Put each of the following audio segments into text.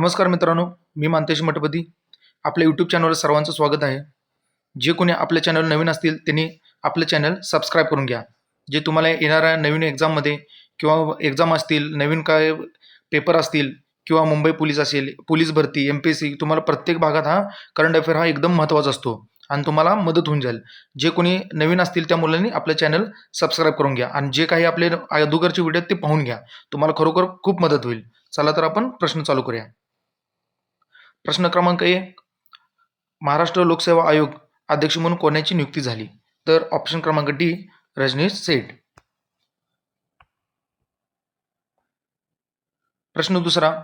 नमस्कार मित्रांनो मी मानतेश मठपती. आपल्या यूट्यूब चॅनलवर सर्वांचं स्वागत आहे. जे कोणी आपल्या चॅनल नवीन असतील त्यांनी आपलं चॅनल सबस्क्राईब करून घ्या. जे तुम्हाला येणाऱ्या नवीन एक्झाममध्ये किंवा एक्झाम असतील नवीन काय पेपर असतील किंवा मुंबई पोलीस असेल पोलीस भरती एम पी एस सी तुम्हाला प्रत्येक भागात हा करंट अफेअर हा एकदम महत्त्वाचा असतो आणि तुम्हाला मदत होऊन जाईल. जे कोणी नवीन असतील त्या मुलांनी आपलं चॅनल सबस्क्राईब करून घ्या आणि जे काही आपले अगोदरचे व्हिडिओ ते पाहून घ्या. तुम्हाला खरोखर खूप मदत होईल. चला तर आपण प्रश्न चालू करूया. प्रश्न क्रमांक एक. महाराष्ट्र लोकसेवा आयोग अध्यक्ष म्हणून कोणाची नियुक्ती झाली? तर ऑप्शन क्रमांक डी रजनीश सेठ. प्रश्न दुसरा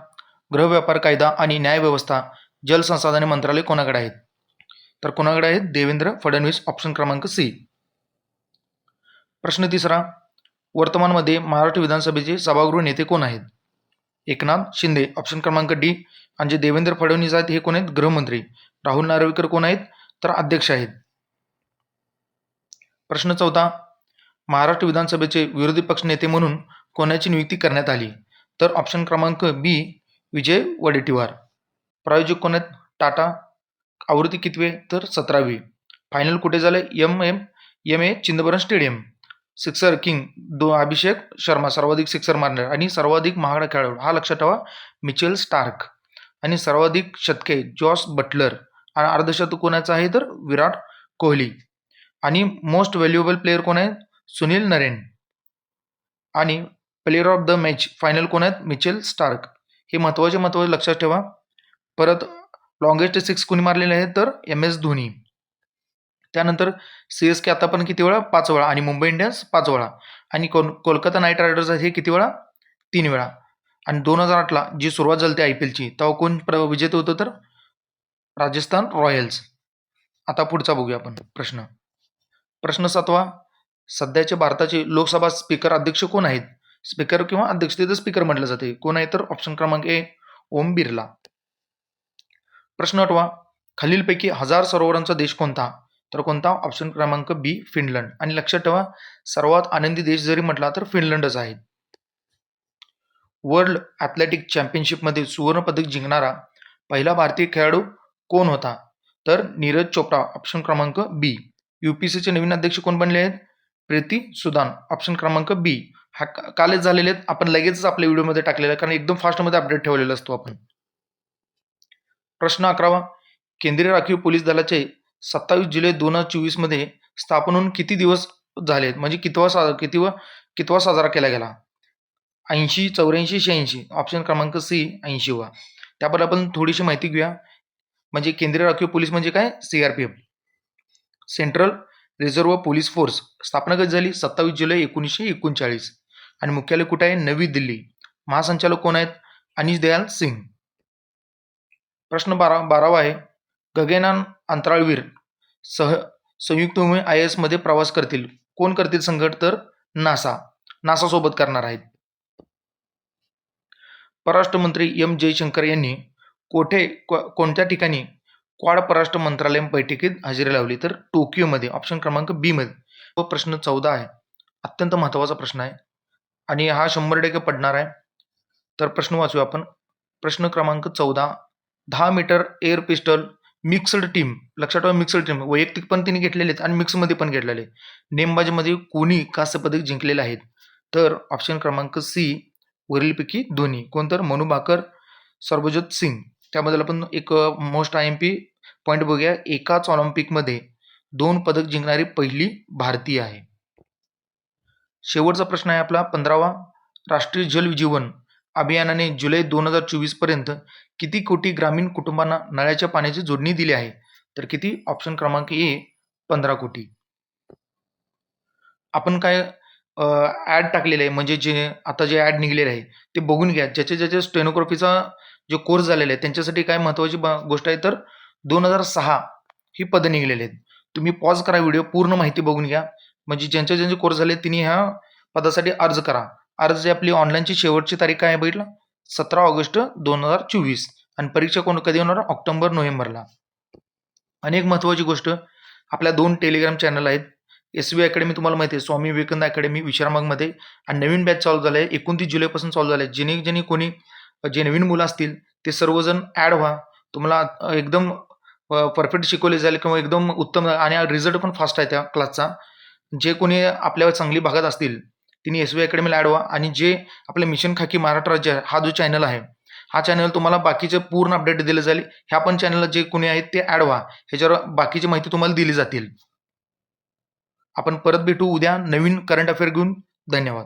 गृहव्यापार कायदा आणि न्यायव्यवस्था जलसंसाधने मंत्रालय कोणाकडे आहेत? तर कोणाकडे आहेत? देवेंद्र फडणवीस ऑप्शन क्रमांक सी. प्रश्न तिसरा वर्तमानमध्ये महाराष्ट्र विधानसभेचे सभागृह नेते कोण आहेत? एकनाथ शिंदे. ऑप्शन क्रमांक डी आणि जे देवेंद्र फडणवीस आहेत. हे कोण आहेत? गृहमंत्री. राहुल नार्वेकर कोण आहेत? तर अध्यक्ष आहेत. प्रश्न चौथा. महाराष्ट्र विधानसभेचे विरोधी पक्ष नेते म्हणून कोणाची नियुक्ती करण्यात आली? तर ऑप्शन क्रमांक बी विजय वडेट्टीवार. प्रायोजक कोण आहेत? टाटा. आवृत्ती कितवे? तर सतरावी. फायनल कुठे झालं? M M M A Chidambaram stadium. Sixer king दो अभिषेक शर्मा सर्वाधिक सिक्सर मारणार आणि सर्वाधिक महागडा खेळाडू. हा लक्षात ठेवा मिचेल स्टार्क आणि सर्वाधिक शतके जॉस बटलर. आणि अर्धशतक कोणाचं आहे तर विराट कोहली. आणि मोस्ट व्हॅल्युएबल प्लेअर कोण आहेत? सुनील नरेन. आणि player of the match final कोण आहेत? Mitchell Starc. हे महत्त्वाचे महत्त्वाचे लक्षात ठेवा. परत लॉंगेस्ट सिक्स कोणी मारलेले आहेत तर एम एस धोनी. त्यानंतर सी एस के आता पण किती वेळा? पाच वेळा. आणि मुंबई इंडियन्स पाच वेळा. आणि कोल कोलकाता नाईट रायडर्स हे किती वेळा? तीन वेळा. आणि दोन हजार आठला जी सुरुवात झाली आय पी एलची. तेव्हा कोण प्र विजेते होतं तर? राजस्थान रॉयल्स. आता पुढचा बघूया आपण प्रश्न. प्रश्न सातवा. सध्याचे भारताचे लोकसभा स्पीकर अध्यक्ष कोण आहेत? स्पीकर किंवा अध्यक्ष तिथं स्पीकर म्हटलं जाते. कोण आहे तर ऑप्शन क्रमांक ए ओम बिर्ला. प्रश्न आठवा. खालीलपैकी हजार सरोवरांचा देश कोणता? तर कोणता? ऑप्शन क्रमांक बी फिनलंड आणि लक्षात ठेवा सर्वात आनंदी देश जरी म्हटला तर फिनलंडच आहे. वर्ल्ड ॲथलेटिक चॅम्पियनशिपमध्ये सुवर्णपदक जिंकणारा पहिला भारतीय खेळाडू कोण होता? तर नीरज चोप्रा ऑप्शन क्रमांक बी यू पी सीचे नवीन अध्यक्ष कोण बनले आहेत? प्रीती सुदान ऑप्शन क्रमांक बी हा का- कालच झालेले आहेत. आपण लगेचच आपल्या व्हिडिओमध्ये टाकलेला कारण एकदम फास्टमध्ये अपडेट ठेवलेला असतो आपण. प्रश्न अकरावा. केंद्रीय राखीव पोलीस दलाचे सत्तावीस जुलै दोन हजार चोवीसमध्ये स्थापन होऊन किती दिवस झाले आहेत म्हणजे कितवा सा कितीवा कितवा साजरा केला गेला? ऐंशी चौऱ्याऐंशी शहाऐंशी. ऑप्शन क्रमांक सी ऐंशी वा. त्याबद्दल आपण थोडीशी माहिती घेऊया. म्हणजे केंद्रीय राखीव पोलीस म्हणजे काय? C R P F central reserve police force स्थापना कधी झाली? सत्तावीस जुलै एकोणीसशे एकोणचाळीस. आणि मुख्यालय कुठे आहे? नवी दिल्ली. महासंचालक कोण आहेत? अनिश दयाल सिंग. प्रश्न बारा बारावा आहे. गगेनान अंतराळवीर सह संयुक्त विमान आय एसमध्ये प्रवास करतील. कोण करतील संकट? तर नासा. नासासोबत करणार आहेत. परराष्ट्र मंत्री एम जयशंकर यांनी कोठे कोणत्या ठिकाणी क्वाड परराष्ट्र मंत्रालय बैठकीत हजेरी लावली? तर टोकियोमध्ये ऑप्शन क्रमांक बी मध्ये. व प्रश्न चौदा आहे. अत्यंत महत्त्वाचा प्रश्न आहे. आणि हा शंभर टक्के पडणार आहे. तर प्रश्न वाचूया आपण. प्रश्न क्रमांक चौदा. दहा metre air pistol mixed team लक्षात ठेवा मिक्स्ड टीम वैयक्तिक पण तिने घेतलेले आहेत आणि मिक्समध्ये पण घेतलेले आहेत. नेमबाजीमध्ये कोणी कांस्य पदक जिंकलेले आहेत? तर ऑप्शन क्रमांक सी वरीलपैकी दोन्ही. कोण तर? मनु भाकर सर्वजोत सिंग. त्याबद्दल आपण एक most I M P point बघूया. एकाच ऑलिम्पिकमध्ये दोन पदक जिंकणारी पहिली भारतीय आहे. शेवटचा प्रश्न आहे आपला पंधरावा. राष्ट्रीय जल जीवन अभियानाने जुलै दोन हजार चोवीसपर्यंत किती कोटी ग्रामीण कुटुंबांना नळाच्या पाण्याची जोडणी दिली आहे? तर किती? ऑप्शन क्रमांक ए पंधरा कोटी. आपण काय ॲड टाकलेले आहे? म्हणजे जे आता जे ॲड निघलेले आहे ते बघून घ्या. ज्याचे ज्याचे स्टेनोग्राफीचा जो कोर्स झालेला आहे त्यांच्यासाठी काय महत्त्वाची गोष्ट आहे? तर दोन हजार सहा ही पदं निघलेली आहेत. तुम्ही पॉज करा व्हिडिओ पूर्ण माहिती बघून घ्या. म्हणजे ज्यांचे ज्यांचे कोर्स झाले तिने ह्या पदासाठी अर्ज करा. अर्ज आपली ऑनलाईनची शेवटची तारीख काय आहे बघितलं? सतरा ऑगस्ट दोन हजार चोवीस. आणि परीक्षा कोण कधी होणार? ऑक्टोबर नोव्हेंबरला. आणि एक महत्त्वाची गोष्ट आपल्या दोन टेलिग्राम चॅनल आहेत. एस व्ही अकॅडमी तुम्हाला माहिती आहे स्वामी विवेकानंद अकॅडमी विश्रामबागमध्ये आणि नवीन बॅच चालू झालं आहे एकोणतीस जुलैपासून चालू झालं आहे जेणे जेणे कोणी जे नवीन मुलं असतील ते सर्वजण ॲड व्हा. तुम्हाला एकदम परफेक्ट शिकवले जाईल किंवा एकदम उत्तम आणि रिझल्ट पण फास्ट आहे त्या क्लासचा जे कोणी आपल्या चांगली भागात असतील तिने एस बी अकॅडमीला ॲड व्हा आणि जे आपल्या मिशन खाकी महाराष्ट्र राज्य आहे, हा जो चॅनल आहे हा चॅनल तुम्हाला बाकीचे पूर्ण अपडेट दिले जाईल. ह्या पण चॅनलला जे कोणी आहेत ते ॲड व्हा. ह्याच्यावर बाकीची माहिती तुम्हाला दिली जातील. आपण परत भेटू उद्या नवीन करंट अफेअर घेऊन. धन्यवाद.